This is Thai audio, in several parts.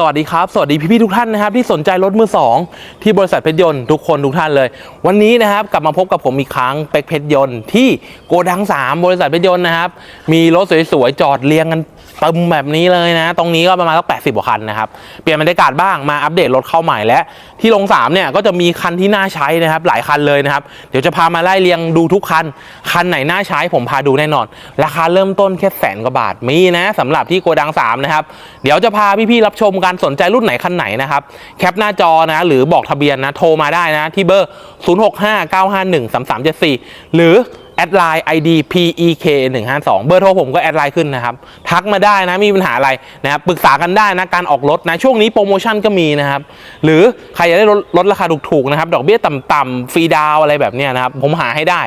สวัสดีครับ สวัสดีพี่ๆทุกท่านนะครับที่สนใจรถมือสองที่บริษัทเพชรยนต์ทุกคนทุกท่านเลย วันนี้นะครับกลับมาพบกับผมอีกครั้งเป็กเพชรยนต์ที่โกดัง 3 บริษัทเพชรยนต์นะครับมีรถสวยๆจอดเรียงกันเต็มแบบนี้เลยนะ ตรงนี้ก็ประมาณสัก80กว่าคันนะครับ เปลี่ยนบรรยากาศบ้างมาอัปเดตรถเข้าใหม่และ ที่ลง3เนี่ยก็จะมีคันที่น่าใช้นะครับ หลายคันเลยนะครับ เดี๋ยวจะพามาไล่เรียงดูทุกคัน คันไหนน่าใช้ผมพาดูแน่นอน ราคาเริ่มต้นแค่แสนกว่าบาทมีนะสำหรับที่โกดัง3นะครับ เดี๋ยวจะพาพี่ๆรับชมการสนใจรุ่นไหนคันไหนนะครับ แคปหน้าจอนะ หรือบอกทะเบียนนะ โทรมาได้นะ ที่เบอร์ 0659513374 หรือแอดไลน์ ID PEK 152เบอร์โทรผมก็แอดไลน์ขึ้นนะครับ ทักมาได้นะ มีปัญหาอะไรนะครับปรึกษากันได้นะ การออกรถนะ ช่วงนี้โปรโมชั่นก็มีนะครับ หรือใครอยากได้รถลดราคาถูกๆนะครับ ดอกเบี้ยต่ำๆฟรีดาวอะไรแบบนี้นะครับ ผมหาให้ได้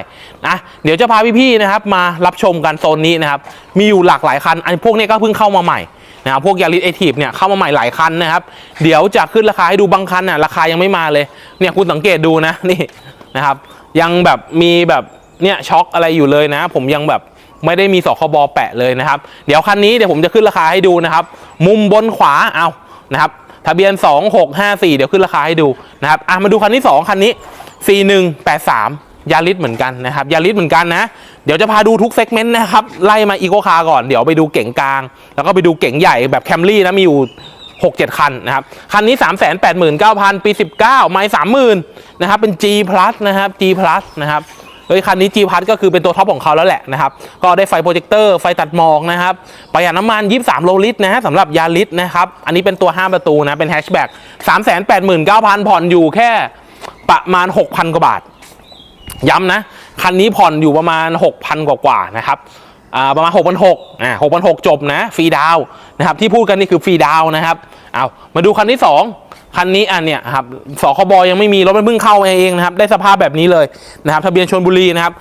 นะเดี๋ยวจะพาพี่ๆนะครับ มารับชมกันโซนนี้นะครับ มีอยู่หลากหลายคัน อันพวกนี้ก็เพิ่งเข้ามาใหม่ นะครับพวกยาริสเอทีฟเนี่ยเข้ามาใหม่หลายคันนะครับ เดี๋ยวจะขึ้นราคาให้ดูบางคันน่ะราคายังไม่มาเลยเนี่ยคุณสังเกตดูนะนี่นะครับ ยังแบบมีแบบเนี่ยช็อกอะไรอยู่เลยนะ ผมยังแบบไม่ได้มีสคบแปะเลยนะครับ เดี๋ยวคันนี้เดี๋ยวผมจะขึ้นราคาให้ดูนะครับ มุมบนขวาเอานะครับทะเบียน 2654 เดี๋ยวขึ้นราคาให้ดูนะครับอะมาดูคันที่ 2 คันนี้ 4183 ยาริสเหมือนกันนะครับ ยาริสเหมือนกันนะ เดี๋ยวจะพาดูทุกเซกเมนต์นะครับ ไล่มาอีโคคาร์ก่อน เดี๋ยวไปดูเก๋งกลาง แล้วก็ไปดูเก๋งใหญ่แบบแคมรี่นะมีอยู่ 6 7 คันนะครับ คันนี้ 3 8 9 0 0 0 ปี 19 ไม่30,000นะครับ เป็น G plus นะครับ G plus นะครับเฮ้ยคันนี้ G plus ก็คือเป็นตัวท็อปของเขาแล้วแหละนะครับ ก็ได้ไฟโปรเจคเตอร์ไฟตัดหมอกนะครับ ประหยัดน้ำมัน 23 โลลิตรนะฮะสำหรับยาริสนะครับ อันนี้เป็นตัว 5 ประตูนะ เป็นแฮชแบ็ก389,000 ผ่อนอยู่แค่ประมาณ 6,000 กว่าบาท ย้ำนะ คันนี้ผ่อนอยู่ประมาณ 6,000 กว่ากว่านะครับอ่าประมาณ 6,600อ่า6,600 จบนะฟรีดาวนะครับที่พูดกันนี่คือฟรีดาวนะครับเอามาดูคันที่ 2 คันนี้อันเนี้ยครับสคบยังไม่มีรถมันเพิ่งเข้ามาเองนะครับ ได้สภาพแบบนี้เลยนะครับทะเบียนชนบุรีนะครับ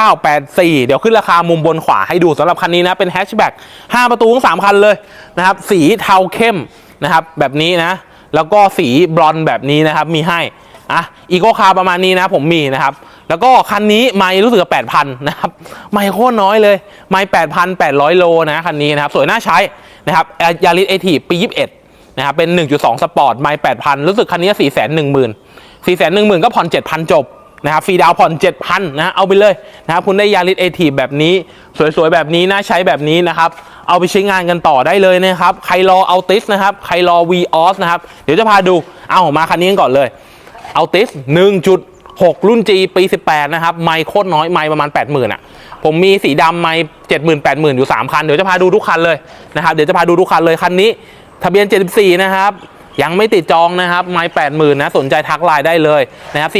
5984 เดี๋ยวขึ้นราคามุมบนขวาให้ดูสำหรับคันนี้นะเป็นแฮชแบ็ก5ประตูทั้ง3คันเลยนะครับสีเทาเข้มนะครับแบบนี้นะแล้วก็สีบลอนด์แบบนี้นะครับมีให้ อะอีโคคาร์ประมาณนี้นะผมมีนะครับ แล้วก็คันนี้ไม่รู้สึกแปดพันนะครับไม่โคตรน้อยเลยไม่แปดพันแปดร้อยโลนะคันนี้นะครับ สวยน่าใช้นะครับยาริสเอทีปียี่สิบเอ็ดนะครับเป็น 1.2 สปอร์ตไม่แปดพันรู้สึกคันนี้สี่แสนหนึ่งหมื่นสี่แสนหนึ่งหมื่นก็ผ่อนเจ็ดพันจบนะครับฟรีดาวผ่อนเจ็ดพันนะเอาไปเลยนะครับคุณได้ยาริสเอทีแบบนี้ สวยๆ แบบนี้น่าใช้แบบนี้นะครับ เอาไปใช้งานกันต่อได้เลยนะครับ ใครรอเอาติสนะครับ ใครรอ v ีออสนะครับ เดี๋ยวจะพาดูเอามาคันนี้กันก่อนเลย เอาติส1.6 รุ่น G ปี 18 นะครับ ไมค์โคตรน้อยไมค์ประมาณ 80,000อะ ผมมีสีดำไมค์70,000 80,000 อยู่ 3 คัน เดี๋ยวจะพาดูทุกคันเลยนะครับ เดี๋ยวจะพาดูทุกคันเลย คันนี้ ทะเบียน 74 นะครับยังไม่ติดจองนะครับไมค์80,000นะ สนใจทักไลน์ได้เลยนะครับ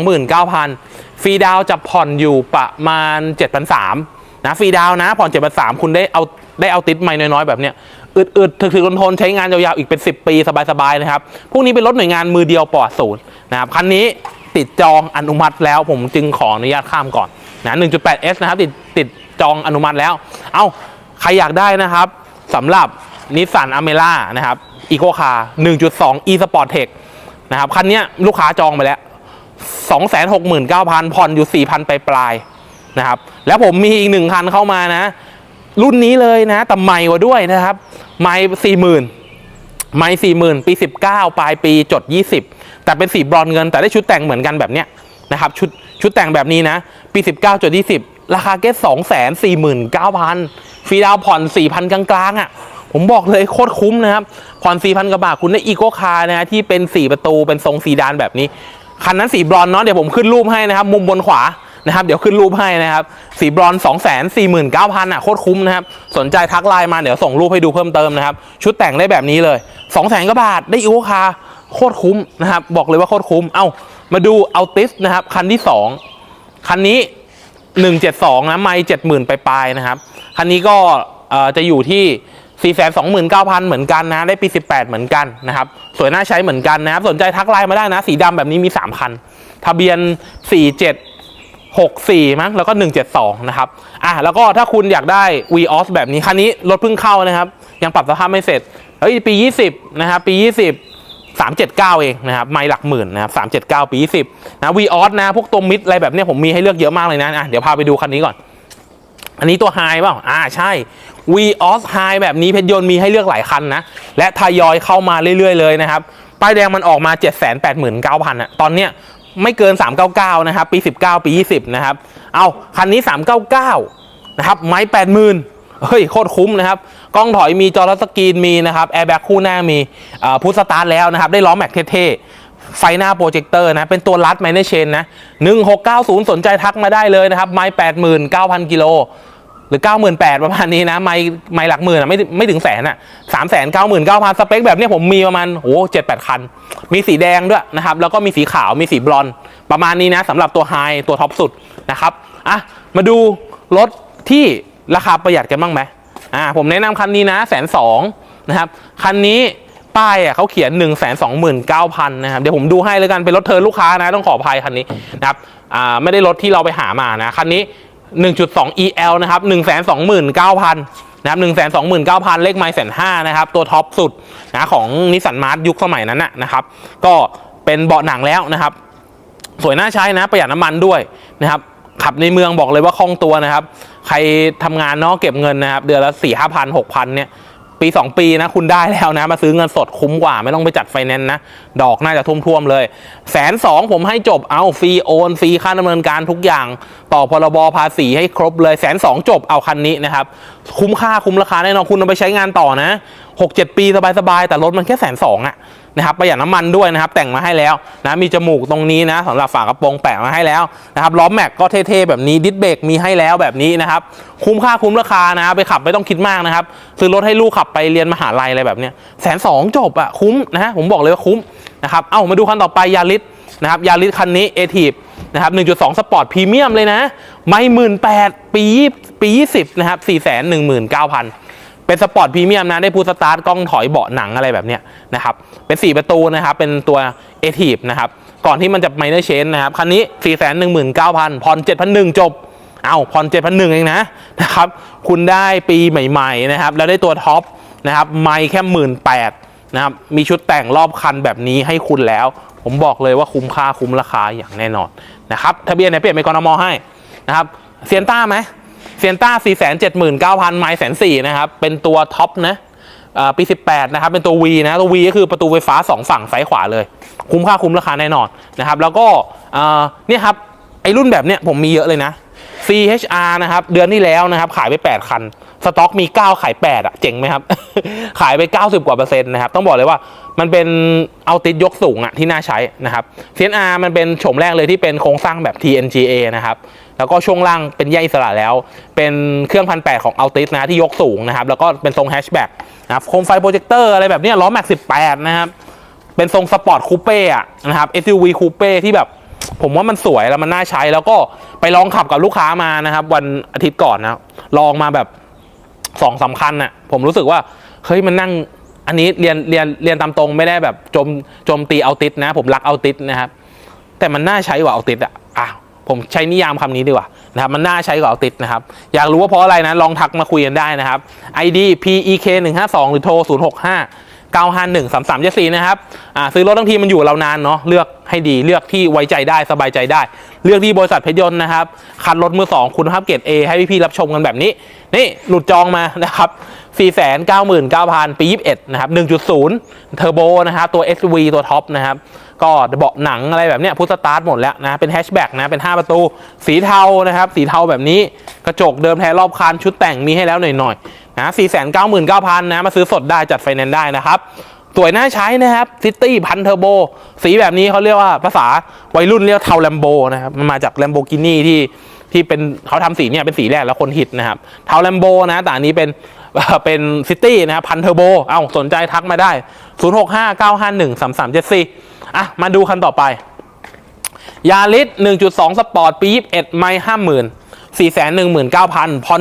429,000ฟรีดาวจะผ่อนอยู่ประมาณ7,300นะฟรีดาวนะผ่อน7,300คุณได้เอาได้เอาติดไมค์น้อยๆ แบบเนี้ย อึดๆถึกๆทนๆใช้งานยาวๆอีกเป็น 10 ปีสบายๆนะครับพวกนี้เป็นรถหน่วยงานมือเดียวปลอดศูนย์นะครับคันนี้ติดจองอนุมัติแล้วผมจึงขออนุญาตข้ามก่อนนะ 1.8S นะครับติดติดจองอนุมัติแล้ว เอ้าใครอยากได้นะครับสำหรับนิสสันอเมร่านะครับอีโคคาร์1.2 e sport tech นะครับคันนี้ลูกค้าจองไปแล้ว 269,000 ผ่อนอยู่ 4,000 ไปปลายๆนะครับแล้วผมมีอีกหนึ่งคันเข้ามานะ รุ่นนี้เลยนะแต่ใหม่กว่าด้วยนะครับ ไม่สี่หมื่นไม่สี่หมื่นปีสิบเก้าปลายปีจดยี่สิบแต่เป็นสีบรอนเงิน แต่ได้ชุดแต่งเหมือนกันแบบเนี้ยนะครับชุดชุดแต่งแบบนี้นะ ปีสิบเก้าจดยี่สิบราคาเกตสองแสนสี่หมื่นเก้าพันฟรีดาวผ่อนสี่พันกลางๆอะผมบอกเลยโคตรคุ้มนะครับ ผ่อนสี่พันกว่าบาทคุณได้อีโคคาร์นะที่เป็นสี่ประตูเป็นทรงซีดานแบบนี้ คันนั้นสีบรอนเนาะเดี๋ยวผมขึ้นรูปให้นะครับ มุมบนขวา นะครับ เดี๋ยวขึ้นรูปให้นะครับ สีบรอนซ์2 4 9 0 0 0อะโคตรคุ้มนะครับ สนใจทักไลน์มาเดี๋ยวส่งรูปให้ดูเพิ่มเติมนะครับ ชุดแต่งได้แบบนี้เลย 2 0 0 0 0 0กว่าบาทได้อีโคคาโคตรคุ้มนะครับ บอกเลยว่าโคตรคุ้ม เอ้ามาดูเอาติสนะครับ คันที่ 2 คันนี้ 172 นะ ไม่70,000ไปปลายนะครับ คันนี้ก็จะอยู่ที่429,000 เหมือนกันนะ ได้ปี 18 เหมือนกันนะครับ สวยน่าใช้เหมือนกันนะครับ สนใจทักไลน์มาได้นะ สีดำแบบนี้มี 3 คัน ทะเบียน 47 64 มั้งแล้วก็ 172 นะครับ อะแล้วก็ถ้าคุณอยากได้ v ีออสแบบนี้ คันนี้รถเพิ่งเข้านะครับ ยังปรับสภาพไม่เสร็จเฮ้ยปี 20 นะครับ ปี 20 379 เองนะครับ ไม่หลักหมื่นนะครับ379 ปี 20 นะ v ีออสนะ พวกตัวมิดอะไรแบบนี้ผมมีให้เลือกเยอะมากเลยนะอะเดี๋ยวพาไปดูคันนี้ก่อน อันนี้ตัวไฮเปล่าอ่าใช่ v o s High แบบนี้เพชรยนต์มีให้เลือกหลายคันนะ และทยอยเข้ามาเรื่อยๆเลยนะครับ ป้ายแดงมันออกมา 789,000อะตอนเนี้ย ไม่เกิน 399 นะครับ ปี 19 ปี 20 นะครับ เอาคันนี้ 399 นะครับ ไม้ 80,000 เฮ้ย โคตรคุ้มนะครับ กล้องถอยมีจอทัสกรีนมีนะครับ แอร์แบ็กคู่หน้ามีพุทสตาร์ทแล้วนะครับ ได้ล้อแม็กเท่ๆ ไฟหน้าโปรเจคเตอร์นะ เป็นตัวรัดไมเนเชนนะ 1690 สนใจทักมาได้เลยนะครับ ไม้ 89,000 กิโล หรือ 98,000ประมาณนี้นะ ไม่ไม่หลักหมื่นอะไม่ไม่ถึงแสนอะ3 9 9 0 0 0สเปคแบบเนี้ยผมมีประมาณโอ้เจ็ดแปดคัน มีสีแดงด้วยนะครับ แล้วก็มีสีขาวมีสีบลอนประมาณนี้นะสำหรับตัวไฮตัวท็อปสุดนะครับอะมาดูรถที่ราคาประหยัดกันบ้างไหมอ่าผมแนะนำคันนี้นะแสนสองนะครับคันนี้ป้ายอะเขาเขียน 1 2 9 0 0 0นะครับเดี๋ยวผมดูให้เลยกันเป็นรถเทิร์นลูกค้านะต้องขออภัยคันนี้นะครับอ่าไม่ได้รถที่เราไปหามานะคันนี้ 1.2 EL นะครับ129,000นะครับ129,000เลขไมล์แสนห้านะครับ ตัวท็อปสุดนะของนิสสันมาร์ทยุคสมัยนั้นนะนะครับ ก็เป็นเบาะหนังแล้วนะครับ สวยน่าใช้นะ ประหยัดน้ำมันด้วยนะครับ ขับในเมืองบอกเลยว่าคล่องตัวนะครับ ใครทำงานเนอกเก็บเงินนะครับ เดือนละสี่ห้าพันหกพันเนี่ย ปี 2 ปีนะคุณได้แล้วนะ มาซื้อเงินสดคุ้มกว่า ไม่ต้องไปจัดไฟแนนซ์นะ ดอกน่าจะท่วมๆเลยแสนสองผมให้จบเอาฟรีโอนฟรีค่าดำเนินการทุกอย่าง ต่อพรบภาษีให้ครบเลยแสนสองจบเอาคันนี้นะครับ คุ้มค่าคุ้มราคาแน่นอนคุณเอาไปใช้งานต่อนะ 6-7ปีสบายๆ แต่รถมันแค่แสนสองอะนะครับประหยัดน้ำมันด้วยนะครับ แต่งมาให้แล้วนะมีจมูกตรงนี้นะสำหรับฝากระโปรงแปะมาให้แล้วนะครับล้อแม็กก็เท่ๆแบบนี้ดิสเบรกมีให้แล้วแบบนี้นะครับคุ้มค่าคุ้มราคานะไปขับไม่ต้องคิดมากนะครับซื้อรถให้ลูกขับไปเรียนมหาลัยอะไรแบบเนี้ยแสนสองจบอะคุ้มนะฮะผมบอกเลยว่าคุ้มนะครับเอ้ามาดูคันต่อไปยาริสนะครับยาริสคันนี้เอทีฟนะครับ1.2 สปอร์ตพรีเมียมเลยนะ ไม่หมื่นแปดปีปี 20 นะครับ 4 1 9 0 0 0 เป็นสปอร์ตพรีเมียมนะได้พูสตาร์ทกล้องถอยเบาะหนังอะไรแบบเนี้ยนะครับเป็น 4 ประตูนะครับเป็นตัวเอทีฟนะครับก่อนที่มันจะไมเนอร์เชนนะครับคันนี้ 4 1 9 0 0 0ผ่อน7,001จบเอาผ่อน7,001เองนะนะครับคุณได้ปีใหม่ๆนะครับแล้วได้ตัวท็อปนะครับไม่แค่หมื่นแปดนะครับมีชุดแต่งรอบคันแบบนี้ให้คุณแล้ว ผมบอกเลยว่าคุ้มค่าคุ้มราคาอย่างแน่นอนนะครับทะเบียนไหนเปลี่ยนเป็นกรนมให้นะครับเซียนต้าไหม เซียนต้า4 7 9 0 0 0ไมล์แสนสี่นะครับ เป็นตัวท็อปนะอ่าปี 18 นะครับ เป็นตัว V นะ ตัว V ก็คือประตูไฟฟ้า 2 ฝั่งซ้ายขวาเลย คุ้มค่าคุ้มราคาแน่นอนนะครับ แล้วก็อ่าเนี่ยครับ ไอรุ่นแบบเนี้ยผมมีเยอะเลยนะ CHR นะครับ เดือนที่แล้วนะครับ ขายไป 8 คัน สต็อกมี 9 ขาย 8อะเจ๋งไหมครับ ขายไป 90 กว่าเปอร์เซ็นต์นะครับ ต้องบอกเลยว่ามันเป็นเอาติดยกสูงอะที่น่าใช้นะครับ CHR มันเป็นโฉมแรกเลยที่เป็นโครงสร้างแบบ TNGA นะครับ แล้วก็ช่วงล่างเป็นแยกอิสระแล้ว เป็นเครื่องพันแปดของ Altis นะที่ยกสูงนะครับ แล้วก็เป็นทรงแฮชแบ็กนะครับโคมไฟโปรเจคเตอร์อะไรแบบนี้ล้อแม็ก18นะครับ เป็นทรงสปอร์ตคูเป้อะนะครับ SUV คูเป้ที่แบบผมว่ามันสวยแล้วมันน่าใช้แล้วก็ไปลองขับกับลูกค้ามานะครับ วันอาทิตย์ก่อนนะลองมาแบบสองสามคัญน่ะผมรู้สึกว่าเฮ้ยมันนั่งอันนี้เรียนเรียนเรียนตามตรงไม่ได้แบบโจมโจมตีเอาติสนะ ผมรักเอาติสนะครับ แต่มันน่าใช้กว่าเอาติสอะอะ ผมใช้นิยามคำนี้ดีกว่านะครับมันน่าใช้กว่าเอาติสนะครับ อยากรู้ว่าเพราะอะไรนะลองทักมาคุยกันได้นะครับ ID PEK 1 5 2หรือโทร0 6 5 951 33 74นะครับอ่าซื้อรถทั้งทีมันอยู่เรานานเนาะเลือกให้ดีเลือกที่ไว้ใจได้สบายใจได้ เลือกที่บริษัทเพชรยนต์นะครับคันรถมือสองคุณภาพเกรด A ให้พี่ๆรับชมกันแบบนี้ นี่หลุดจองมานะครับ499,000 ปี 21 นะครับ 1.0 เทอร์โบนะครับตัว SV ตัวท็อปนะครับ ก็เบาะหนังอะไรแบบเนี้ยพุทสตาร์ทหมดแล้วนะเป็นแฮชแบ็กนะเป็น 5 ประตู สีเทานะครับสีเทาแบบนี้กระจกเดิมแท้รอบคันชุดแต่งมีให้แล้วหน่อยๆนะ499,000นะมาซื้อสดได้จัดไฟแนนซ์ได้นะครับสวยน่าใช้นะครับซิตี้พันเทอร์โบสีแบบนี้เขาเรียกว่าภาษาวัยรุ่นเรียกเทาแลมโบนะครับมันมาจากแลมโบกินี่ที่ ที่เป็นเขาทำสีเนี่ยเป็นสีแรกแล้วคนฮิตนะครับเทาแลมโบนะแต่อันนี้เป็นเป็นซิตี้นะครับพันเทอร์โบเอ้าสนใจทักมาได้ 0659513374 อะ มาดูคันต่อไป ยาริส1.2 สปอร์ต ปี 21 ไม่50,000 419,000ผ่อน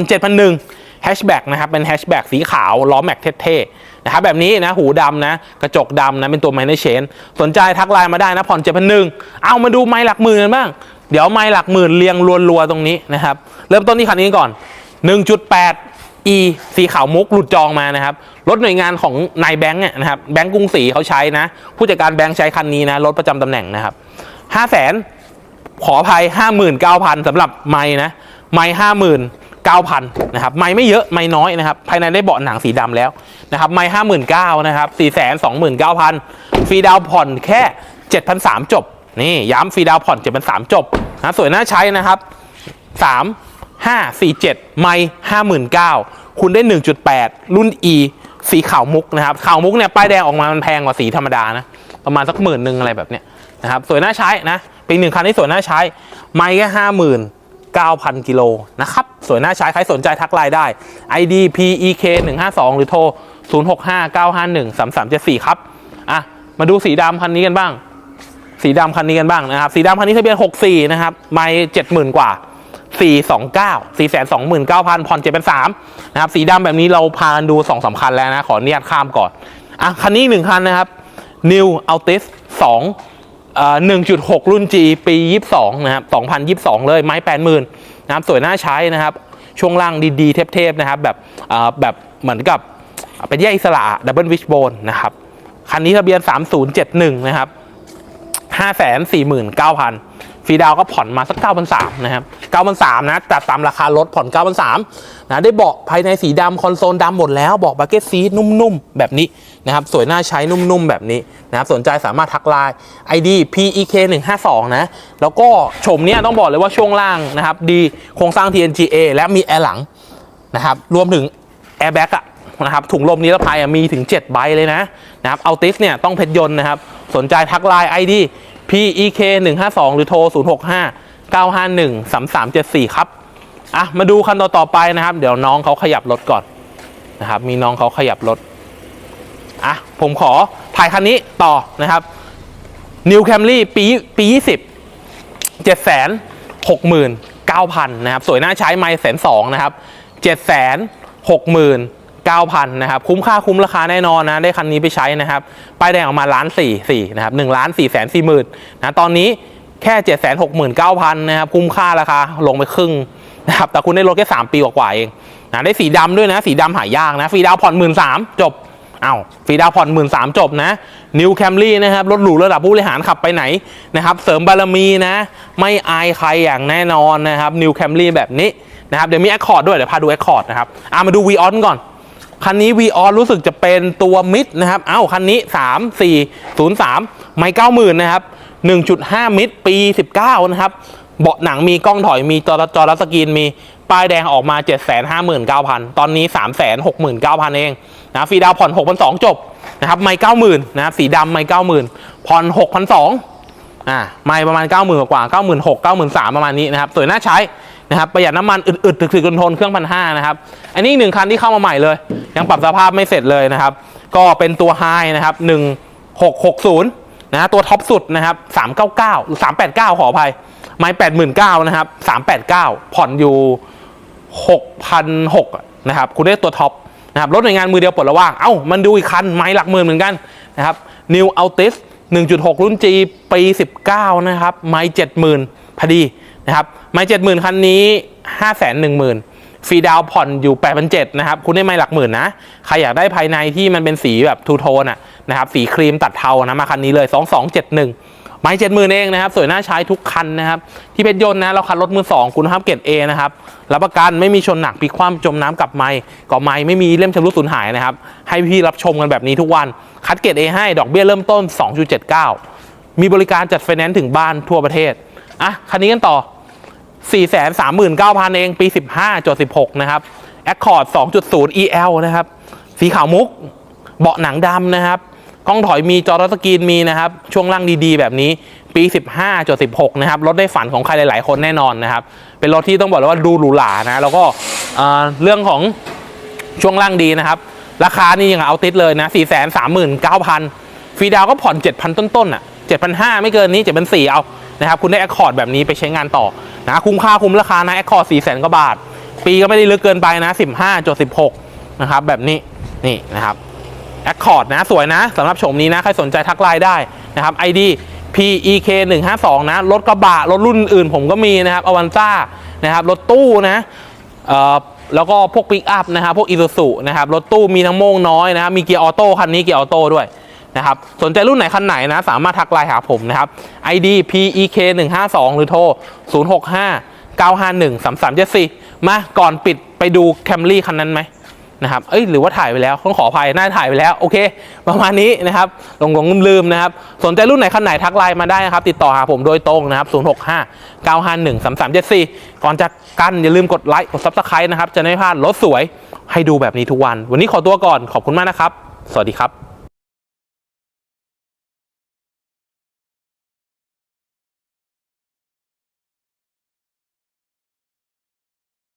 7,001แฮชแบ็กนะครับ เป็นแฮชแบ็กสีขาว ล้อแม็กเท่ๆ นะครับ แบบนี้นะ หูดำนะ กระจกดำนะ เป็นตัวไมเนอร์เชน สนใจทักไลน์มาได้นะ ผ่อน7,001เอามาดูไม้หลักหมื่นกันบ้าง เดี๋ยวไม้หลักหมื่นเรียงรัวๆตรงนี้นะครับ เริ่มต้นที่คันนี้ก่อน 1.8 e สีขาวมุกหลุดจองมานะครับ รถหน่วยงานของนายแบงค์เนี่ยนะครับแบงค์กรุงศรีเขาใช้นะ ผู้จัดการแบงค์ใช้คันนี้นะ รถประจำตำแหน่งนะครับห้าแสนขออภัยห้าหมื่นเก้าพันสำหรับไม้นะไม้ห้าหมื่น9,000นะครับไม่ไม่เยอะไม่น้อยนะครับ ภายในได้เบาะหนังสีดำแล้วนะครับไม่59,000นะครับ429,000ฟรีดาวผ่อนแค่7,300จบ นี่ย้ำฟรีดาวผ่อน7,300จบนะสวยน่าใช้นะครับ3 5 4 7ไม่59,000คุณได้1.8รุ่น E สีขาวมุกนะครับขาวมุกเนี่ยป้ายแดงออกมามันแพงกว่าสีธรรมดานะประมาณสักหมื่นหนึ่งอะไรแบบเนี้ยนะครับสวยน่าใช้นะเป็นหนึ่งคันที่สวยน่าใช้ ไม่แค่ห้าหมื่นเก้าพันกิโลนะครับ สวยน่าใช้ ใครสนใจทักไลน์ได้ ID PEK 152หรือโทร 065 951 3374 ครับ อะ มาดูสีดำคันนี้กันบ้าง สีดำคันนี้กันบ้างนะครับ สีดำคันนี้ทะเบียน 64 นะครับ ไม่70,000กว่า 429 429,000ผ่อน7เป็น3นะครับ สีดำแบบนี้เราพานดู2สำคัญแล้วนะ ขออนุญาตข้ามก่อน อะ คันนี้หนึ่งคันนะครับ New Altis 2เอ่อ1.6 รุ่น G ปี 22 นะครับ 2022 เลย ไม้ 80,000นะครับ สวยน่าใช้นะครับ ช่วงล่างดีๆ เทพๆ นะครับ แบบเอ่อแบบเหมือนกับเป็นแยกอิสระดับเบิลวิชโบนนะครับ คันนี้ทะเบียน 3071 นะครับ 549,000ฟรีดาวก็ผ่อนมาสัก9,300นะครับ9,300นะแต่ตามราคารถผ่อน9,300นะได้เบาะภายในสีดำคอนโซลดำหมดแล้วเบาะบักเก็ตซีนุ่มๆ แบบนี้นะครับสวยน่าใช้นุ่มๆ แบบนี้นะครับสนใจสามารถทักไลน์ ID PEK 152นะแล้วก็ชมเนี้ยต้องบอกเลยว่าช่วงล่างนะครับดีโครงสร้าง TNGA และมีแอร์หลังนะครับรวมถึงแอร์แบ็กอะนะครับถุงลมนิรภัยมีถึง 7 ใบเลยนะนะครับเอาติสเนี่ยต้องเพชรยนต์นะครับ สนใจทักไลน์ ID PEK 152 หรือโทร 065 951 3374 ครับ อะ มาดูคันต่อต่อไปนะครับ เดี๋ยวน้องเขาขยับรถก่อนนะครับ มีน้องเขาขยับรถ อะ ผมขอถ่ายคันนี้ต่อนะครับ New Camry ปีปี 20เจ็ดแสนหกหมื่นเก้าพันนะครับ สวยน่าใช้ไม่แสนสองนะครับเจ็ดแส นหกหมื่นเก้าพันนะครับคุ้มค่าคุ้มราคาแน่นอนนะได้คันนี้ไปใช้นะครับป้ายแดงออกมาล้านสี่สี่นะครับหนึ่งล้านสี่แสนสี่หมื่นนะตอนนี้แค่เจ็ดแสนหกหมื่นเก้าพันนะครับคุ้มค่าราคาลงไปครึ่งนะครับแต่คุณได้รถแค่สามปีกว่าๆเองนะได้สีดำด้วยนะ สีดำหายากนะฟรีดาวผ่อนหมื่นสามจบเอาวฟรีดาวผ่อนหมื่นสามจบนะนิวแคมรี่นะครับรถหรูระดับผู้บริหารขับไปไหนนะครับเสริมบารมีนะ ไม่อายใครอย่างแน่นอนนะครับนิวแคมรี่แบบนี้นะครับเดี๋ยวมีแอคคอร์ดด้วย เดี๋ยวพาดูแอคคอร์ดนะครับอ่ามาดูวีออนก่อน คันนี้วีออนรู้สึกจะเป็นตัวมิดนะครับ เอ้า คันนี้ 3 4 0 3 ไม่เก้าหมื่นนะครับ 1.5 มิดปี 19 นะครับ เบาะหนังมีกล้องถอยมีจอจอรัสกรีนมีป้ายแดงออกมา 759,000 ตอนนี้ 369,000 เองนะฟรีดาวน์ผ่อน 6,200 จบนะครับไม่90,000นะครับสีดำไม่90,000 ผ่อน 6,200อ่าไม่ประมาณ 90,000 กว่า 96,000 93,000 ประมาณนี้นะครับสวยน่าใช้ นะครับประหยัดน้ำมันอึดๆถึกๆทนเครื่องพันห้านะครับอันนี้หนึ่งคันที่เข้ามาใหม่เลย ยังปรับสภาพไม่เสร็จเลยนะครับ ก็เป็นตัวไฮนะครับ1660นะฮะตัวท็อปสุดนะครับ399หรือ389ขออภัยไม้89,000นะครับ389ผ่อนอยู่6,600นะครับคุณได้ตัวท็อปนะครับรถหน่วยงานมือเดียวปลดระว่าง เอ้า มันดูอีกคัน ไม้หลักหมื่นเหมือนกันนะครับ New Altis 1.6 รุ่น G ปี 19 นะครับ ไม้70,000 พอดี นะครับไม้70,000คันนี้510,000ฟรีดาวผ่อนอยู่8,700นเนะครับ คุณได้ไม้หลักหมื่นนะ ใครอยากได้ภายในที่มันเป็นสีแบบทูโทนอะนะครับ สีครีมตัดเทานะ มาคันนี้เลย 2271 ไม้เจ็ดหมื่นเองนะครับ สวยน่าใช้ทุกคันนะครับ ที่เป็นยนต์นะ เราคันรถมือสองคุณภาพเกรดเอนะครับ รับประกันไม่มีชนหนักพลิกคว่ำจมน้ำกับไม้ก่อไม้ไม่มีเล่มชำรุดสูญหายนะครับ ให้พี่รับชมกันแบบนี้ทุกวัน คัดเกรดเอให้ ดอกเบี้ยเริ่มต้น 2.79 มีบริการจัดไฟแนนซ์ถึงบ้านทั่วประเทศ อะ คันนี้กันต่อ 439,000 เองปี 15จด16 นะครับ Accord 2.0 EL นะครับ สีขาวมุก เบาะหนังดำนะครับ กล้องถอยมีจอรัสกรีนมีนะครับ ช่วงล่างดีๆ แบบนี้ปี 15จด16 นะครับ รถได้ฝันของใครหลายๆ คนแน่นอนนะครับ เป็นรถที่ต้องบอกเลยว่าดูหรูหรานะ แล้วก็เรื่องของช่วงล่างดีนะครับ ราคานี่ยังเอาติดเลยนะ 4 3 9 0 0 0 ฟรีดาวน์ก็ผ่อน 7,000 ต้นๆอะ7,500 ไม่เกินนี้7,400เอา นะครับคุณได้แอคคอร์ดแบบนี้ไปใช้งานต่อนะคุ้มค่าคุ้มราคานะแอคคอร์ด4 0 0 0 0กว่าบาท ปีก็ไม่ได้ลึกเกินไปนะ 15จด16 นะครับแบบนี้นี่นะครับแอคคอร์ดนะสวยนะสำหรับโฉมนี้นะ ใครสนใจทักไลน์ได้นะครับ ID PEK 152นะรถกระบะรถรุ่นอื่นผมก็มีนะครับอวันซ่านะครับรถตู้นะเอ่อแล้วก็พวกปิกอัพนะครับพวกอีซูซุนะครับรถตู้มีทั้งโม่งน้อยนะครับมีเกียร์ออโต้คันนี้เกียร์ออโต้ด้วย นะครับ สนใจรุ่นไหนคันไหนนะ สามารถทักไลน์หาผมนะครับ ID PEK 152หรือโทร 065 951 3374 มาก่อนปิดไปดูแคมรี่คันนั้นไหมนะครับ เอ้ย หรือว่าถ่ายไปแล้ว ต้องขออภัย น่าถ่ายไปแล้ว โอเค ประมาณนี้นะครับ หลงหลงลืมลืมนะครับ สนใจรุ่นไหนคันไหนทักไลน์มาได้นะครับ ติดต่อหาผมโดยตรงนะครับ 065 951 3374 ก่อนจากกันอย่าลืมกดไลค์ กด Subscribe นะครับ จะได้ไม่พลาดรถสวยให้ดูแบบนี้ทุกวัน วันนี้ขอตัวก่อน ขอบคุณมากนะครับ สวัสดีครับ